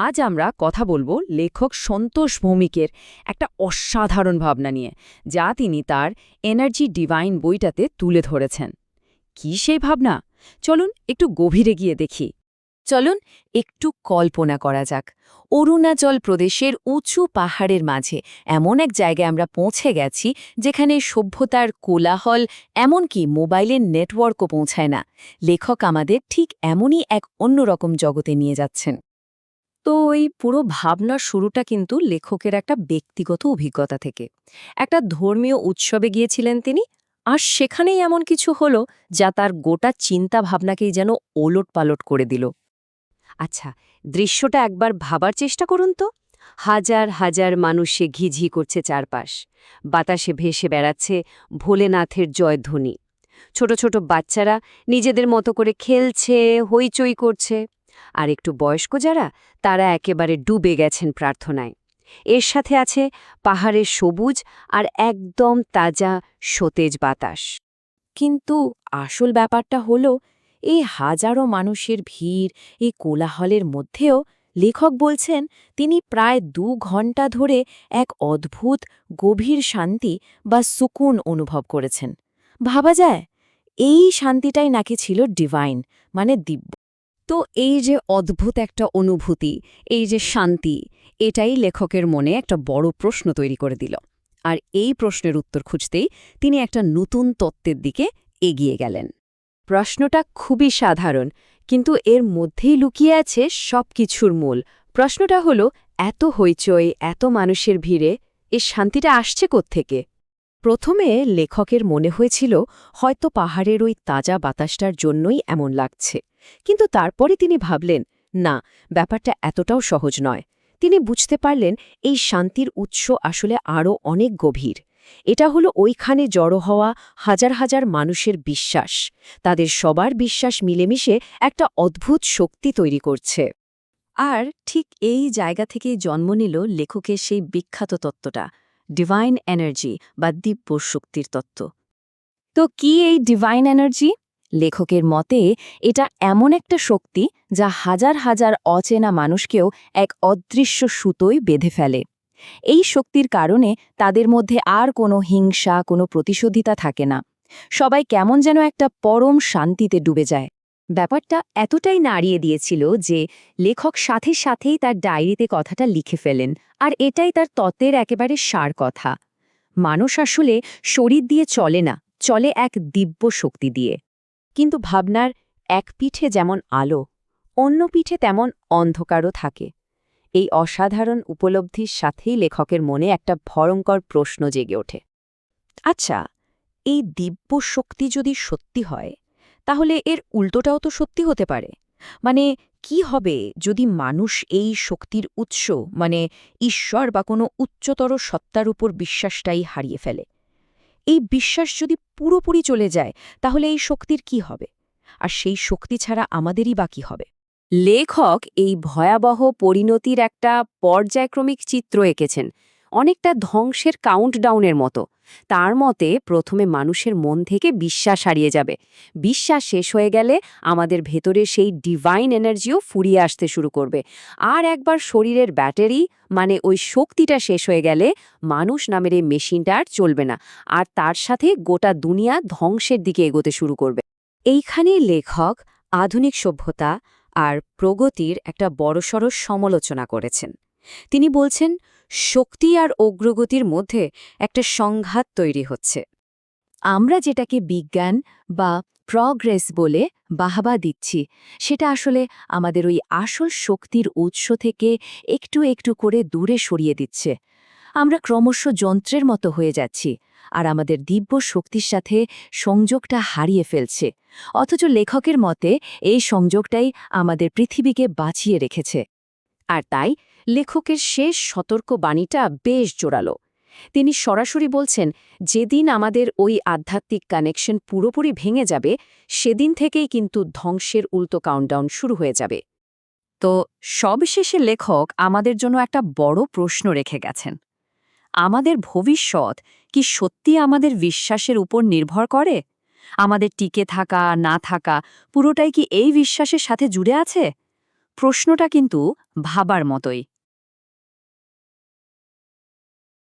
আজ আমরা কথা বলব লেখক সন্তোষ ভৌমিকের একটা অসাধারণ ভাবনা নিয়ে, যা তিনি তার এনার্জি ডিভাইন বইটাতে তুলে ধরেছেন। কি সেই ভাবনা? চলুন একটু গভীরে গিয়ে দেখি। চলুন একটু কল্পনা করা যাক। অরুণাচল প্রদেশের উঁচু পাহাড়ের মাঝে এমন এক জায়গায় আমরা পৌঁছে গেছি যেখানে সভ্যতার কোলাহল এমনকি মোবাইলের নেটওয়ার্কও পৌঁছায় না। লেখক আমাদের ঠিক এমনই এক অন্যরকম জগতে নিয়ে যাচ্ছেন। তো এই পুরো ভাবনার শুরুটা কিন্তু লেখকের একটা ব্যক্তিগত অভিজ্ঞতা থেকে। একটা ধর্মীয় উৎসবে গিয়েছিলেন তিনি, আর সেখানেই এমন কিছু হলো যা তার গোটা চিন্তা ভাবনাকেই যেন ওলট পালট করে দিল। আচ্ছা দৃশ্যটা একবার ভাবার চেষ্টা করুন তো। হাজার হাজার মানুষে ঘিঝি করছে চারপাশ। বাতাসে ভেসে বেড়াচ্ছে ভোলেনাথের জয়ধ্বনি। ছোট ছোট বাচ্চারা নিজেদের মতো করে খেলছে, হইচই করছে। আর একটু বয়স্ক যারা, তারা একেবারে ডুবে গেছেন প্রার্থনায়। এর সাথে আছে পাহাড়ের সবুজ আর একদম তাজা সতেজ বাতাস। কিন্তু আসল ব্যাপারটা হলো, এই হাজারো মানুষের ভিড়, এই কোলাহলের মধ্যেও লেখক বলছেন, তিনি প্রায় দু ঘণ্টা ধরে এক অদ্ভুত, গভীর শান্তি বা সুকুন অনুভব করেছেন। ভাবা যায়, এই শান্তিটাই নাকি ছিল ডিভাইন মানে দিব্য। তো এই যে অদ্ভুত একটা অনুভূতি, এই যে শান্তি, এটাই লেখকের মনে একটা বড় প্রশ্ন তৈরি করে দিল। আর এই প্রশ্নের উত্তর খুঁজতেই তিনি একটা নতুন তত্ত্বের দিকে এগিয়ে গেলেন। প্রশ্নটা খুবই সাধারণ, কিন্তু এর মধ্যেই লুকিয়ে আছে সব কিছুর মূল। প্রশ্নটা হলো, এত হইচই, এত মানুষের ভিড়ে, এ শান্তিটা আসছে কোত্থেকে? প্রথমে লেখকের মনে হয়েছিল, হয়তো পাহাড়ের ওই তাজা বাতাসটার জন্যই এমন লাগছে। কিন্তু তারপরে তিনি ভাবলেন, না, ব্যাপারটা এতটাও সহজ নয়। তিনি বুঝতে পারলেন এই শান্তির উৎস আসলে আরও অনেক গভীর। এটা হলো ওইখানে জড়ো হওয়া হাজার হাজার মানুষের বিশ্বাস। তাদের সবার বিশ্বাস মিলেমিশে একটা অদ্ভুত শক্তি তৈরি করছে। আর ঠিক এই জায়গা থেকেই জন্ম নিল লেখকের সেই বিখ্যাত তত্ত্বটা ডিভাইন এনার্জি বা দিব্য শক্তির তত্ত্ব। তো কি এই ডিভাইন এনার্জি লেখকের মতে, এটা এমন একটা শক্তি যা হাজার হাজার অচেনা মানুষকেও এক অদৃশ্য সুতোয় বেঁধে ফেলে। এই শক্তির কারণে তাদের মধ্যে আর কোনো হিংসা, কোনো প্রতিশোধিতা থাকে না। সবাই কেমন যেন একটা পরম শান্তিতে ডুবে যায়। ব্যাপারটা এতটাই নাড়িয়ে দিয়েছিল যে লেখক সাথে সাথেই তার ডায়েরিতে কথাটা লিখে ফেলেন, আর এটাই তার তত্ত্বের একেবারে সার কথা। মানুষ আসলে শরীর দিয়ে চলে না, চলে এক দিব্য শক্তি দিয়ে। কিন্তু ভাবনার এক পিঠে যেমন আলো, অন্য পিঠে তেমন অন্ধকারও থাকে। এই অসাধারণ উপলব্ধির সাথেই লেখকের মনে একটা ভয়ঙ্কর প্রশ্ন জেগে ওঠে। আচ্ছা এই দিব্য শক্তি যদি সত্যি হয়, তাহলে এর উল্টোটাও তো সত্যি হতে পারে। মানে কি হবে যদি মানুষ এই শক্তির উৎস মানে ঈশ্বর বা কোনো উচ্চতর সত্তার উপর বিশ্বাসটাই হারিয়ে ফেলে? এই বিশ্বাস যদি পুরোপুরি চলে যায়, তাহলে এই শক্তির কি হবে? আর সেই শক্তি ছাড়া আমাদেরই বাকি হবে? লেখক এই ভয়াবহ পরিণতির একটা পর্যায়ক্রমিক চিত্র এঁকেছেন, অনেকটা ধ্বংসের কাউন্টডাউনের মতো। তার মতে প্রথমে মানুষের মন থেকে বিশ্বাস হারিয়ে যাবে। বিশ্বাস শেষ হয়ে গেলে আমাদের ভেতরে সেই ডিভাইন এনার্জিও ফুরিয়ে আসতে শুরু করবে। আর একবার শরীরের ব্যাটারি মানে ওই শক্তিটা শেষ হয়ে গেলে মানুষ নামের এই মেশিনটা আর চলবে না। আর তার সাথে গোটা দুনিয়া ধ্বংসের দিকে এগোতে শুরু করবে। এইখানেই লেখক আধুনিক সভ্যতা আর প্রগতির একটা বড়সড় সমালোচনা করেছেন। তিনি বলছেন শক্তি আর অগ্রগতির মধ্যে একটা সংঘাত তৈরি হচ্ছে। আমরা যেটাকে বিজ্ঞান বা প্রগ্রেস বলে বাহাবা দিচ্ছি, সেটা আসলে আমাদের ওই আসল শক্তির উৎস থেকে একটু একটু করে দূরে সরিয়ে দিচ্ছে। আমরা ক্রমশ যন্ত্রের মতো হয়ে যাচ্ছি আর আমাদের দিব্য শক্তির সাথে সংযোগটা হারিয়ে ফেলছে। অথচ লেখকের মতে, এই সংযোগটাই আমাদের পৃথিবীকে বাঁচিয়ে রেখেছে। আর তাই লেখকের শেষ সতর্ক বাণীটা বেশ জোরালো। তিনি সরাসরি বলছেন, যেদিন আমাদের ওই আধ্যাত্মিক কানেকশন পুরোপুরি ভেঙে যাবে, সেদিন থেকেই কিন্তু ধ্বংসের উল্টো কাউন্টডাউন শুরু হয়ে যাবে। তো সবশেষে লেখক আমাদের জন্য একটা বড় প্রশ্ন রেখে গেছেন। আমাদের ভবিষ্যৎ কি সত্যি আমাদের বিশ্বাসের উপর নির্ভর করে? আমাদের টিকে থাকা, না থাকা, পুরোটাই কি এই বিশ্বাসের সাথে জুড়ে আছে? প্রশ্নটা কিন্তু ভাবার মতোই।